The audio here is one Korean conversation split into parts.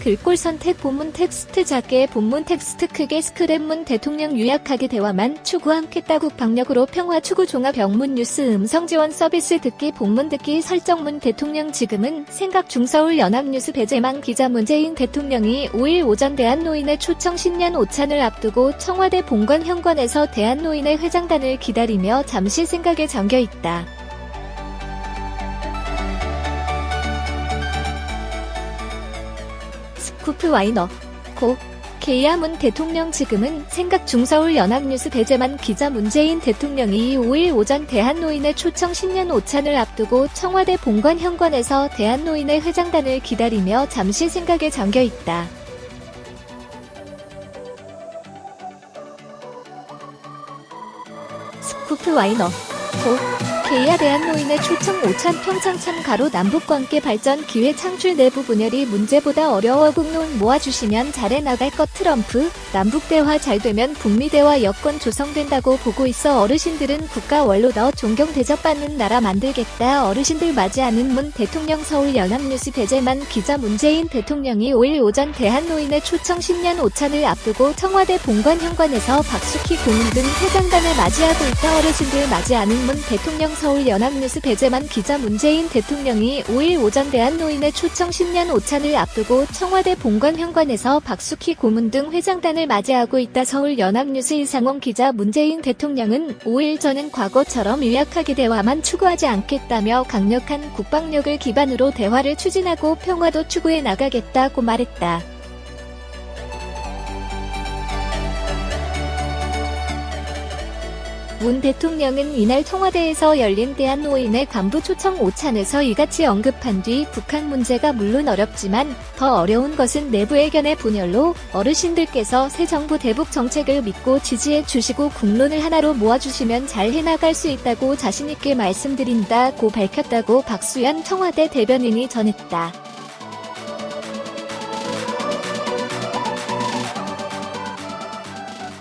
글꼴 선택 본문 텍스트 작게 본문 텍스트 크게 스크랩문 대통령 유약하게 대화만 추구하겠다 국방력으로 평화 추구 종합 영문 뉴스 음성 지원 서비스 듣기 본문 듣기 설정문 대통령 지금은 생각 중 서울 연합뉴스 배재만 기자 문재인 대통령이 5일 오전 대한노인의 초청 신년 오찬을 앞두고 청와대 본관 현관에서 대한노인의 회장단을 기다리며 잠시 생각에 잠겨 있다. 스쿠프 와이너. 고. 게이아문 대통령 지금은 생각 중 서울 연합뉴스 배재만 기자 문재인 대통령이 5일 오전 대한노인의 초청 신년 오찬을 앞두고 청와대 본관 현관에서 대한노인의 회장단을 기다리며 잠시 생각에 잠겨 있다. 스쿠프 와이너. 고 게이아 대한노인의 초청 오찬 평창 참가로 남북관계 발전 기회 창출 내부 분열이 문제보다 어려워 국론 모아주시면 잘해 나갈 것 트럼프. 남북 대화 잘 되면 북미 대화 여건 조성된다고 보고 있어 어르신들은 국가 원로 더 존경 대접받는 나라 만들겠다. 어르신들 맞이하는 문 대통령 서울 연합뉴스 배재만 기자 문재인 대통령이 5일 오전 대한노인의 초청 신년 오찬을 앞두고 청와대 본관 현관에서 박수키 고문 등 회장단을 맞이하고 있다 어르신들 맞이하는 문 대통령 서울 연합뉴스 배재만 기자 문재인 대통령이 5일 오전 대한노인의 초청 신년 오찬을 앞두고 청와대 본관 현관에서 박수키 고문 등 회장단을 맞이하고 있다 서울 연합뉴스 이상원 기자 문재인 대통령은 5일 전은 과거처럼 유약하게 대화만 추구하지 않겠다며 강력한 국방력을 기반으로 대화를 추진하고 평화도 추구해 나가겠다고 말했다. 문 대통령은 이날 청와대에서 열린 대한노인의 간부 초청 오찬에서 이같이 언급한 뒤 북한 문제가 물론 어렵지만 더 어려운 것은 내부 의견의 분열로 어르신들께서 새 정부 대북 정책을 믿고 지지해 주시고 국론을 하나로 모아주시면 잘 해나갈 수 있다고 자신있게 말씀드린다고 밝혔다고 박수현 청와대 대변인이 전했다.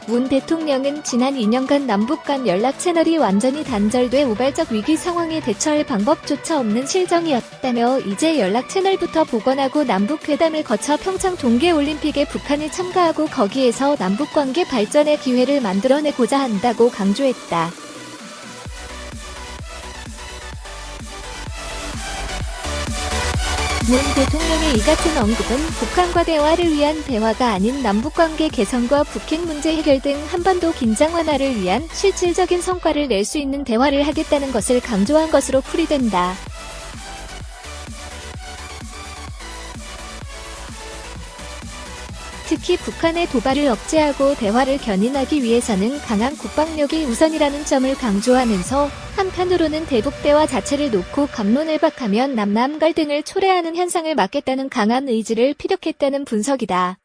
문 대통령은 지난 2년간 남북 간 연락 채널이 완전히 단절돼 우발적 위기 상황에 대처할 방법조차 없는 실정이었다며 이제 연락 채널부터 복원하고 남북 회담을 거쳐 평창 동계올림픽에 북한이 참가하고 거기에서 남북 관계 발전의 기회를 만들어내고자 한다고 강조했다. 문 대통령의 이 같은 언급은 북한과 대화를 위한 대화가 아닌 남북관계 개선과 북핵 문제 해결 등 한반도 긴장 완화를 위한 실질적인 성과를 낼 수 있는 대화를 하겠다는 것을 강조한 것으로 풀이된다. 특히 북한의 도발을 억제하고 대화를 견인하기 위해서는 강한 국방력이 우선이라는 점을 강조하면서 한편으로는 대북 대화 자체를 놓고 감론을 박하면 남남 갈등을 초래하는 현상을 막겠다는 강한 의지를 피력했다는 분석이다.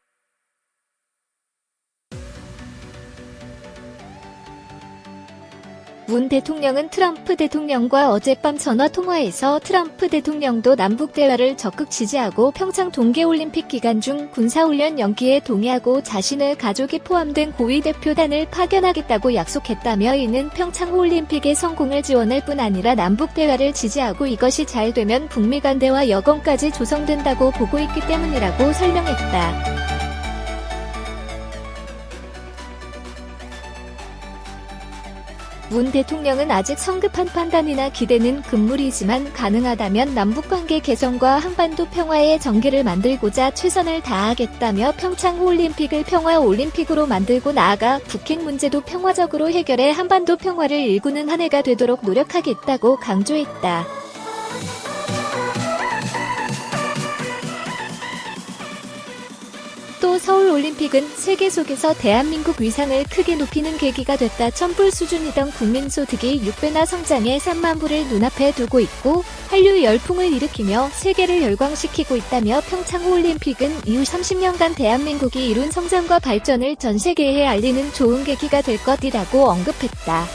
문 대통령은 트럼프 대통령과 어젯밤 전화 통화에서 트럼프 대통령도 남북 대화를 적극 지지하고 평창 동계올림픽 기간 중 군사훈련 연기에 동의하고 자신의 가족이 포함된 고위 대표단을 파견하겠다고 약속했다며 이는 평창 올림픽의 성공을 지원할 뿐 아니라 남북 대화를 지지하고 이것이 잘 되면 북미 간 대화 여건까지 조성된다고 보고 있기 때문이라고 설명했다. 문 대통령은 아직 성급한 판단이나 기대는 금물이지만 가능하다면 남북관계 개선과 한반도 평화의 전개를 만들고자 최선을 다하겠다며 평창 올림픽을 평화 올림픽으로 만들고 나아가 북핵 문제도 평화적으로 해결해 한반도 평화를 일구는 한 해가 되도록 노력하겠다고 강조했다. 또 서울올림픽은 세계 속에서 대한민국 위상을 크게 높이는 계기가 됐다. 천불 수준이던 국민소득이 6배나 성장해 3만 불을 눈앞에 두고 있고 한류 열풍을 일으키며 세계를 열광시키고 있다며 평창올림픽은 이후 30년간 대한민국이 이룬 성장과 발전을 전 세계에 알리는 좋은 계기가 될 것이라고 언급했다.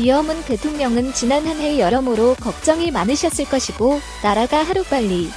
이어문 대통령은 지난 한 해 여러모로 걱정이 많으셨을 것이고 나라가 하루빨리